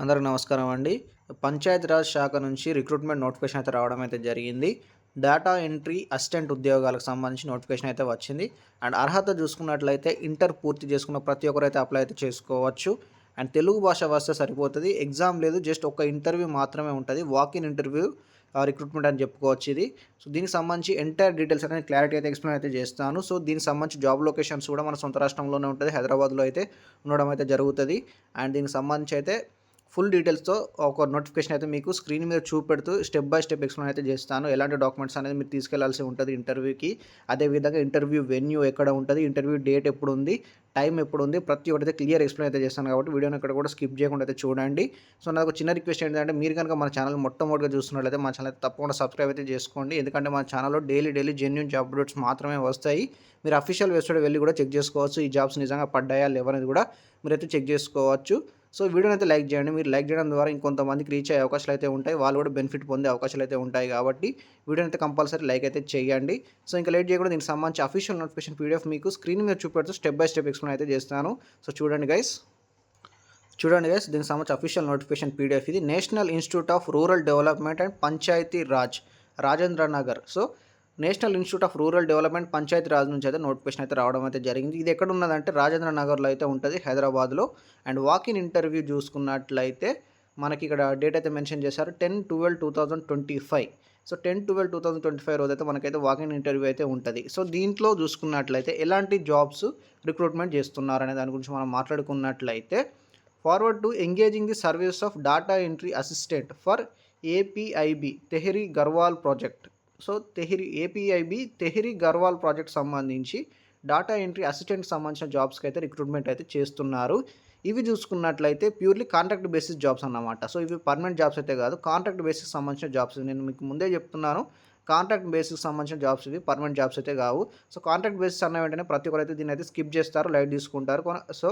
అందరికి నమస్కారం అండి. పంచాయతీరాజ్ శాఖ నుంచి రిక్రూట్మెంట్ నోటిఫికేషన్ అయితే రావడం అయితే జరిగింది. డేటా ఎంట్రీ అసిస్టెంట్ ఉద్యోగాలకు సంబంధించి నోటిఫికేషన్ అయితే వచ్చింది. అండ్ అర్హత చూసుకున్నట్లయితే ఇంటర్ పూర్తి చేసుకున్న ప్రతి ఒక్కరు అయితే అప్లై అయితే చేసుకోవచ్చు. అండ్ తెలుగు భాష వస్తే సరిపోతుంది. ఎగ్జామ్ లేదు జస్ట్ ఒక ఇంటర్వ్యూ మాత్రమే ఉంటుంది. వాక్ ఇన్ ఇంటర్వ్యూ రిక్రూట్మెంట్ అని చెప్పుకోవచ్చు ఇది. సో దీనికి సంబంధించి ఎంటైర్ డీటెయిల్స్ అనేది క్లారిటీ అయితే ఎక్స్ప్లెయిన్ అయితే చేస్తాను. సో దీనికి సంబంధించి జాబ్ లొకేషన్స్ కూడా మన సొంత రాష్ట్రంలోనే ఉంటుంది. హైదరాబాద్లో అయితే ఉండడం అయితే జరుగుతుంది. అండ్ దీనికి సంబంధించి అయితే ఫుల్ డీటెయిల్స్తో ఒక నోటిఫికేషన్ అయితే మీకు స్క్రీన్ మీద చూపెడుతూ స్టెప్ బై స్టెప్ ఎక్స్ప్లెయిన్ అయితే చేస్తాను. ఎలాంటి డాక్యుమెంట్స్ అనేది మీరు తీసుకెళ్ళాల్సి ఉంటుంది ఇంటర్వ్యూకి. అదేవిధంగా ఇంటర్వ్యూ వెన్యూ ఎక్కడ ఉంటుంది ఇంటర్వ్యూ డేట్ ఎప్పుడు ఉంది టైం ఎప్పుడు ఉంది ప్రతి ఒక్కటి అయితే క్లియర్ ఎక్స్ప్లెయిన్ అయితే చేస్తాను కాబట్టి వీడియోని ఇక్కడ కూడా స్కిప్ చేయకుండా అయితే చూడండి. సో నాకు చిన్న రిక్వెస్ట్ ఏంటంటే మీరు కనుక మన ఛానల్ మొట్టమొదటిగా చూస్తున్నట్లయితే మా ఛానల్ తప్పకుండా సబ్స్క్రైబ్ అయితే చేసుకోండి. ఎందుకంటే మా ఛానల్లో daily daily genuine job updates మాత్రమే వస్తాయి. మీరు అఫీషియల్ వెబ్సైట్ వెళ్ళి కూడా చెక్ చేసుకోవచ్చు. ఈ జాబ్స్ నిజంగా పడ్డాయా లేవనేది కూడా మీరైతే చెక్ చేసుకోవచ్చు. సో వీడియోని అయితే లైక్ చేయండి. మీరు లైక్ చేయడం ద్వారా ఇంకొంతమందికి రీచ్ అయ్యే అవకాశాలు అయితే ఉంటాయి. వాళ్ళు కూడా బెనిఫిట్ పొందే అవకాశాలు అయితే ఉంటాయి కాబట్టి వీడియోని అయితే కంపల్సరీ లైక్ అయితే చేయండి. సో ఇంకా లేట్ చేయకుండా దీనికి సంబంధించి అఫీషియల్ నోటిఫికేషన్ పీడిఎఫ్ మీకు స్క్రీన్ మీద చూపెడుతూ స్టెప్ బై స్టెప్ ఎక్స్ప్లెయిన్ అయితే చేస్తాను సో చూడండి గైస్ చూడండి గైస్ దీనికి సంబంధించి అఫీషియల్ నోటిఫికేషన్ పీడిఎఫ్ ఇది. National institute of rural development and Panchayati Raj Rajendra Nagar so national institute of rural development Panchayati Raj నుంచి అయితే నోటిఫికేషన్ అయితే రావడం అయితే జరిగింది. ఇది ఎక్కడ ఉన్నదంటే రాజేంద్ర నగర్లో అయితే ఉంటుంది హైదరాబాద్లో. అండ్ వాక్ ఇన్ ఇంటర్వ్యూ చూసుకున్నట్లయితే మనకి ఇక్కడ డేట్ అయితే మెన్షన్ చేశారు ten twelve two thousand twenty five. So ten twelve two thousand twenty five రోజు అయితే మనకైతే వాకింగ్ ఇంటర్వ్యూ అయితే ఉంటుంది. సో దీంట్లో చూసుకున్నట్లయితే ఎలాంటి జాబ్స్ రిక్రూట్మెంట్ చేస్తున్నారు అనే దాని గురించి మనం మాట్లాడుకున్నట్లయితే forward to engaging the service of data entry assistant for APIB Tehri Garhwal project. So Tehri APIB Tehri Garhwal project సంబంధించి డాటా ఎంట్రీ అసిస్టెంట్ సంబంధించిన జాబ్స్కి అయితే రిక్రూట్మెంట్ అయితే చేస్తున్నారు. ఇవి చూసుకున్నట్లయితే ప్యూర్లీ కాంట్రాక్ట్ బేసిస్ జాబ్స్ అన్నమాట. సో ఇవి పర్మనెంట్ జాబ్స్ అయితే కాదు కాంట్రాక్ట్ బేసిస్ సంబంధించిన జాబ్స్. నేను మీకు ముందే చెప్తున్నాను కాంట్రాక్ట్ బేసిస్ సంబంధించిన జాబ్స్ ఇవి పర్మనెంట్ జాబ్స్ అయితే కావు. సో కాంట్రాక్ట్ బేసిస్ అన్న వెంటనే ప్రతి ఒక్కరు అయితే దీన్ని అయితే స్కిప్ చేస్తారు లైట్ తీసుకుంటారు. సో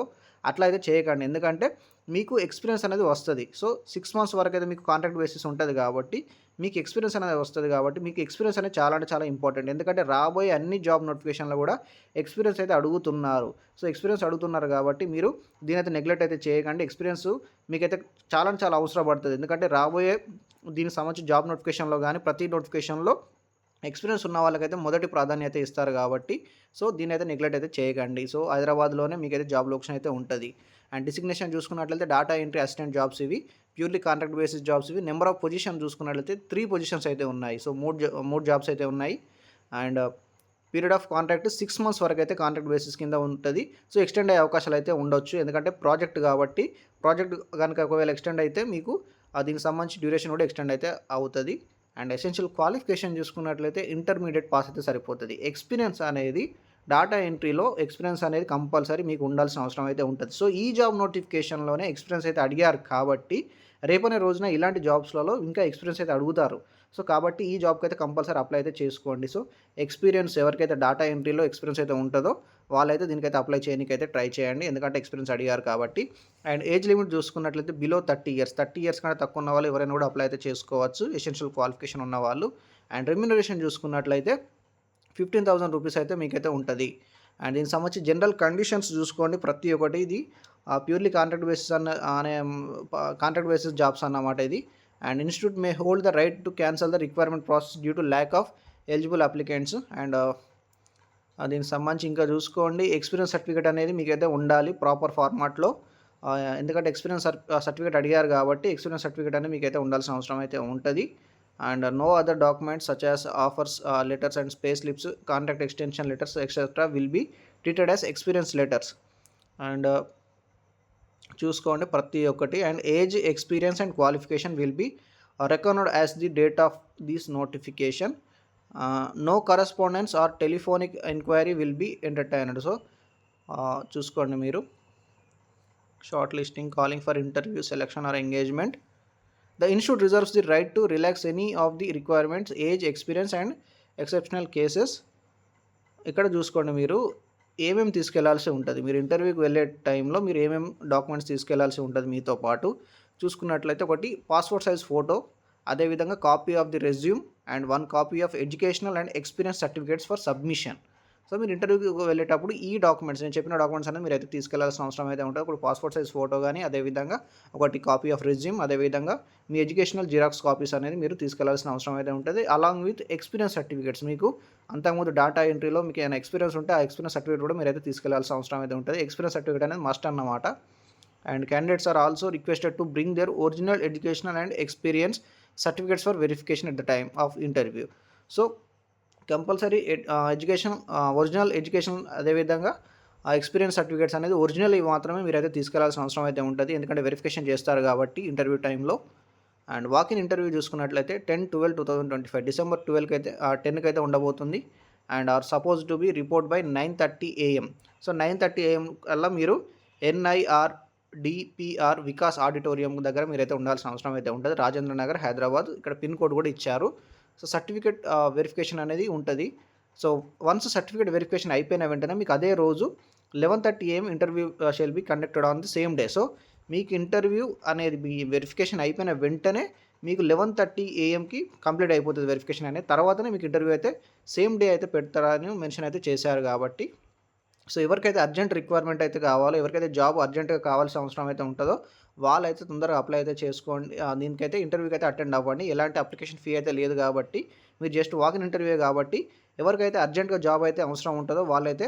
అట్లా అయితే చేయకండి. ఎందుకంటే మీకు ఎక్స్పీరియన్స్ అనేది వస్తుంది. సో సిక్స్ మంత్స్ వరకు అయితే మీకు కాంట్రాక్ట్ బేసిస్ ఉంటుంది కాబట్టి మీకు ఎక్స్పీరియన్స్ అనేది వస్తుంది కాబట్టి మీకు ఎక్స్పీరియన్స్ అనేది చాలా అంటే చాలా ఇంపార్టెంట్. ఎందుకంటే రాబోయే అన్ని జాబ్ నోటిఫికేషన్లో కూడా ఎక్స్పీరియన్స్ అయితే అడుగుతున్నారు. సో ఎక్స్పీరియన్స్ అడుగుతున్నారు కాబట్టి మీరు దీని అయితే నెగ్లెక్ట్ అయితే చేయకండి. ఎక్స్పీరియన్స్ మీకైతే చాలా చాలా అవసరం పడుతుంది ఎందుకంటే రాబోయే దీనికి సంబంధించి జాబ్ నోటిఫికేషన్లో కానీ ప్రతి నోటిఫికేషన్లో ఎక్స్పీరియన్స్ ఉన్న వాళ్ళకైతే మొదటి ప్రాధాన్యత ఇస్తారు కాబట్టి సో దీని అయితే నెగ్లెక్ట్ అయితే చేయకండి. సో హైదరాబాద్లోనే మీకైతే జాబ్ లొకేషన్ అయితే ఉంటుంది. అండ్ డిసిగ్నేషన్ చూసుకున్నట్లయితే డేటా ఎంట్రీ అసిస్టెంట్ జాబ్స్ ఇవి ప్యూర్లీ కాంట్రాక్ట్ బేసిస్ జాబ్స్ ఇవి నెంబర్ ఆఫ్ పొజిషన్ చూసుకున్నట్లయితే త్రీ పొజిషన్స్ అయితే ఉన్నాయి. సో మూడు మూడు జాబ్స్ అయితే ఉన్నాయి. And period of contract six months వరకు అయితే కాంట్రాక్ట్ బేసిస్ కింద ఉంటుంది. సో ఎక్స్టెండ్ అయ్యే అవకాశాలు అయితే ఉండొచ్చు. ఎందుకంటే ప్రాజెక్ట్ కాబట్టి ప్రాజెక్ట్ కనుక ఒకవేళ ఎక్స్టెండ్ అయితే మీకు దీనికి సంబంధించి డ్యూరేషన్ కూడా ఎక్స్టెండ్ అయితే అవుతుంది. అండ్ ఎసెన్షియల్ క్వాలిఫికేషన్ చూసుకున్నట్లయితే ఇంటర్మీడియట్ పాస్ అయితే సరిపోతుంది. ఎక్స్పీరియన్స్ అనేది డాటా ఎంట్రీలో ఎక్స్పీరియన్స్ అనేది కంపల్సరీ మీకు ఉండాల్సిన అవసరం అయితే ఉంటుంది. సో ఈ జాబ్ నోటిఫికేషన్లోనే ఎక్స్పీరియన్స్ అయితే అడిగారు కాబట్టి రేపనే రోజున ఇలాంటి జాబ్స్లలో ఇంకా ఎక్స్పీరియన్స్ అయితే అడుగుతారు. సో కాబట్టి ఈ జాబ్కి అయితే కంపల్సరీ అప్లై అయితే చేసుకోండి. సో ఎక్స్పీరియన్స్ ఎవరికైతే డాటా ఎంట్రీలో ఎక్స్పీరియన్స్ అయితే ఉంటుందో వాళ్ళైతే దీనికైతే అప్లై చేయడానికైతే ట్రై చేయండి. ఎందుకంటే ఎక్స్పీరియన్స్ అడిగారు కాబట్టి. అండ్ ఏజ్ లిమిట్ చూసుకున్నట్లయితే below thirty years. Thirty years కంటే తక్కువ ఉన్న వాళ్ళు ఎవరైనా కూడా అప్లై అయితే చేసుకోవచ్చు. ఎసెన్షియల్ క్వాలిఫికేషన్ ఉన్న వాళ్ళు. అండ్ రెమ్యునరేషన్ చూసుకున్నట్లయితే ఫిఫ్టీన్ థౌసండ్ రూపీస్ అయితే మీకైతే ఉంటుంది. అండ్ దీనికి సంబంధించి జనరల్ కండిషన్స్ చూసుకోండి. ప్రతి ఒక్కటి ఇది ప్యూర్లీ కాంట్రాక్ట్ బేసిస్ అన్న అనే కాంట్రాక్ట్ బేసిస్ జాబ్స్ అన్నమాట ఇది. And institute may hold the right to cancel the requirement process due to lack of eligible applicants and దీనికి సంబంధించి ఇంకా చూసుకోండి. ఎక్స్పీరియన్స్ సర్టిఫికేట్ అనేది మీకైతే ఉండాలి ప్రాపర్ ఫార్మాట్లో ఎందుకంటే ఎక్స్పీరియన్స్ సర్టిఫికేట్ అడిగారు కాబట్టి ఎక్స్పీరియన్స్ సర్టిఫికేట్ అనేది మీకైతే ఉండాల్సిన అవసరం అయితే ఉంటుంది. And no other documents such as offers letters and space slips contract extension letters etcetera will be treated as experience letters and చూసుకోండి ప్రతి ఒక్కటి. And age experience and qualification will be recognised as the date of this notification. No correspondence or telephonic enquiry will be entertained. So చూసుకోండి మీరు. Shortlisting calling for interview selection or engagement. The institute reserves the right to relax any of the requirements age experience and exceptional cases. ఇక్కడ చూసుకోండి మీరు. ఏమేమి తీసుకెళ్ళాల్సి ఉంటుంది? మీరు ఇంటర్వ్యూకి వెళ్ళే టైంలో మీరు ఏమేమి డాక్యుమెంట్స్ తీసుకెళ్ళాల్సి ఉంటుంది మీతో పాటు? చూసుకున్నట్లయితే ఒకటి పాస్పోర్ట్ సైజ్ ఫోటో అదేవిధంగా copy of the resume and one copy of educational and experience certificates for submission. So మీరు ఇంటర్వ్యూకి వెళ్ళేటప్పుడు ఈ డాక్యుమెంట్స్ నేను చెప్పిన డాక్యుమెంట్స్ అనేది మీరు అయితే తీసుకెళ్ళాల్సిన అవసరం అయితే ఉంటుంది. ఇప్పుడు పాస్పోర్ట్ సైజ్ ఫోటో కానీ అదేవిధంగా ఒకటి కాపీ ఆఫ్ రెజ్యూమ్ అదేవిధంగా మీ ఎడ్యుకేషనల్ జిరాక్స్ కాపీస్ అనేది మీరు తీసుకెళ్ళాల్సిన అవసరం అయితే ఉంటుంది. అలాంగ్ విత్ ఎక్స్పీరియన్స్ సర్టిఫికేట్స్ మీకు అంతకుముందు డేటా ఎంట్రీలో మీకు ఏమైనా ఎక్స్పీరియన్స్ ఉంటే ఆ ఎక్స్పీరియన్స్ సర్టిఫికేట్ కూడా మీరు అయితే తీసుకెళ్ళాల్సిన అవసరం అయితే ఉంటుంది. ఎక్స్పీరియన్స్ సర్టిఫికేట్ అనేది మస్ట్ అన్నమాట. And candidates are also requested to bring their original educational and experience certificates for verification at the time of interview so compulsory education original education అదేవిధంగా ఆ ఎక్స్పీరియన్స్ సర్టిఫికేట్స్ అనేది ఒరిజినల్ మాత్రమే మీరైతే తీసుకెళ్ళాల్సిన అవసరం అయితే ఉంటుంది. ఎందుకంటే వెరిఫికేషన్ చేస్తారు కాబట్టి ఇంటర్వ్యూ టైంలో అండ్ వాకిన్ ఇంటర్వ్యూ చూసుకున్నట్లయితే ten twelve two thousand twenty five December ట్వెల్వ్కి అయితే టెన్కి అయితే ఉండబోతుంది and are suppose to be report by nine thirty AM so nine thirty AM కల్లా మీరు ఎన్ఐఆర్ డిపిఆర్ వికాస్ ఆడిటోరియం దగ్గర మీరైతే ఉండాల్సిన అవసరం అయితే ఉంటుంది. రాజేంద్ర నగర్ హైదరాబాద్. ఇక్కడ పిన్ కోడ్ కూడా ఇచ్చారు. సో సర్టిఫికేట్ వెరిఫికేషన్ అనేది ఉంటుంది. సో వన్స్ సర్టిఫికేట్ వెరిఫికేషన్ అయిపోయిన వెంటనే మీకు అదే రోజు eleven thirty AM interview shall be conducted on the same day so మీకు ఇంటర్వ్యూ అనేది మీ వెరిఫికేషన్ అయిపోయిన వెంటనే మీకు లెవెన్ థర్టీ ఏఎంకి కంప్లీట్ అయిపోతుంది వెరిఫికేషన్ అనేది. తర్వాతనే మీకు ఇంటర్వ్యూ అయితే సేమ్ డే అయితే పెడతారని మెన్షన్ అయితే చేశారు కాబట్టి. సో ఎవరికైతే అర్జెంట్ రిక్వైర్మెంట్ అయితే కావాలో ఎవరికైతే జాబ్ అర్జెంట్గా కావాల్సిన అవసరం అయితే ఉంటుందో వాళ్ళైతే తొందరగా అప్లై అయితే చేసుకోండి. దీనికైతే ఇంటర్వ్యూకి అయితే అటెండ్ అవ్వండి. ఎలాంటి అప్లికేషన్ ఫీ అయితే లేదు కాబట్టి మీరు జస్ట్ వాకిన్ ఇంటర్వ్యూ కాబట్టి ఎవరికైతే అర్జెంట్గా జాబ్ అయితే అవసరం ఉంటుందో వాళ్ళైతే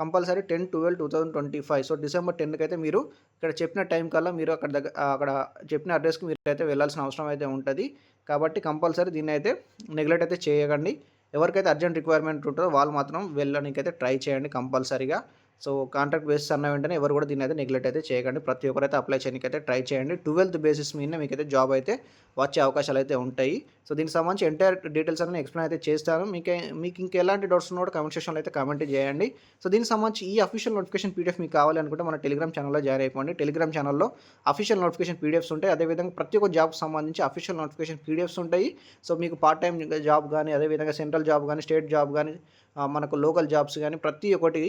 compulsory ten twelve two thousand twenty five so December టెన్కి అయితే మీరు ఇక్కడ చెప్పిన టైం కల్లా మీరు అక్కడ దగ్గర అక్కడ చెప్పిన అడ్రస్కి మీరు అయితే వెళ్ళాల్సిన అవసరం అయితే ఉంటుంది. కాబట్టి కంపల్సరీ దీన్ని అయితే నెగ్లెక్ట్ అయితే చేయకండి. ఎవరికైతే అర్జెంట్ రిక్వైర్మెంట్ ఉంటుందో వాళ్ళు మాత్రం వెళ్ళడానికి అయితే ట్రై చేయండి కంపల్సరీగా సో కాంట్రాక్ట్ బేసిస్ అన్న వెంటనే ఎవరు కూడా దీన్ని అయితే నెగ్లెక్ట్ అయితే చేయకండి. ప్రతి ఒక్కరైతే అప్లై చేయడానికి అయితే ట్రై చేయండి. ట్వెల్త్ బేసిస్ మీద మీకైతే జాబ్ అయితే వచ్చే అవకాశాలు అయితే ఉంటాయి. సో దీనికి సంబంధించి ఎంటైర్ డీటెయిల్స్ అన్ని ఎక్స్ప్లెయిన్ అయితే చేస్తాను. మీకు మీకు ఇంకా ఎలాంటి డౌట్స్ ఉన్నా కూడా కమెంట్ సెక్షన్లో అయితే కామెంట్ చేయండి. సో దీనికి సంబంధించి ఈ అఫీషియల్ నోటిఫికేషన్ పీడిఎఫ్ మీకు కావాలి అనుకుంటే మన టెలిగ్రామ్ ఛానల్లో జాయిన్ అయిపోండి. టెలిగ్రామ్ ఛానల్లో అఫీషియల్ నోటిఫికేషన్ పీడిఎఫ్స్ ఉంటాయి. అదేవిధంగా ప్రతి ఒక్క జాబ్కి సంబంధించి అఫీషియల్ నోటిఫికేషన్ పీడిఎఫ్స్ ఉంటాయి. సో మీకు పార్ట్ టైం జాబ్ కానీ అదేవిధంగా సెంట్రల్ జాబ్ కానీ స్టేట్ జాబ్ కానీ మనకు లోకల్ జాబ్స్ కానీ ప్రతి ఒక్కటి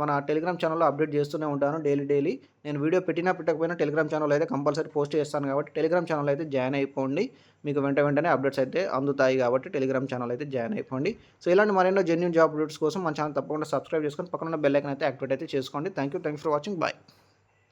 మన టెలిగ్రామ్ ఛానల్లో అప్డేట్ చేస్తూనే ఉంటాను డైలీ డైలీ నేను వీడియో పెట్టినా పెట్టకపోయినా టెలిగ్రామ్ ఛానల్ అయితే కంపల్సరీ పోస్ట్ చేస్తాను కాబట్టి టెలిగ్రామ్ ఛానల్ అయితే జాయిన్ అయిపోండి. మీకు వెంట వెంటనే అప్డేట్స్ అయితే అందుతాయి కాబట్టి టెలిగ్రామ్ ఛానల్ అయితే జాయిన్ అయిపోండి. సో ఇలాంటి మరెన్నో జెన్యున్ జాబ్ అప్డేట్స్ కోసం మన ఛానల్ తప్పకుండా సబ్స్క్రైబ్ చేసుకొని పక్కన ఉన్న బెల్ ఐకన్ అయితే యాక్టివేట్ అయితే చేసుకోండి. Thank you thank for watching bye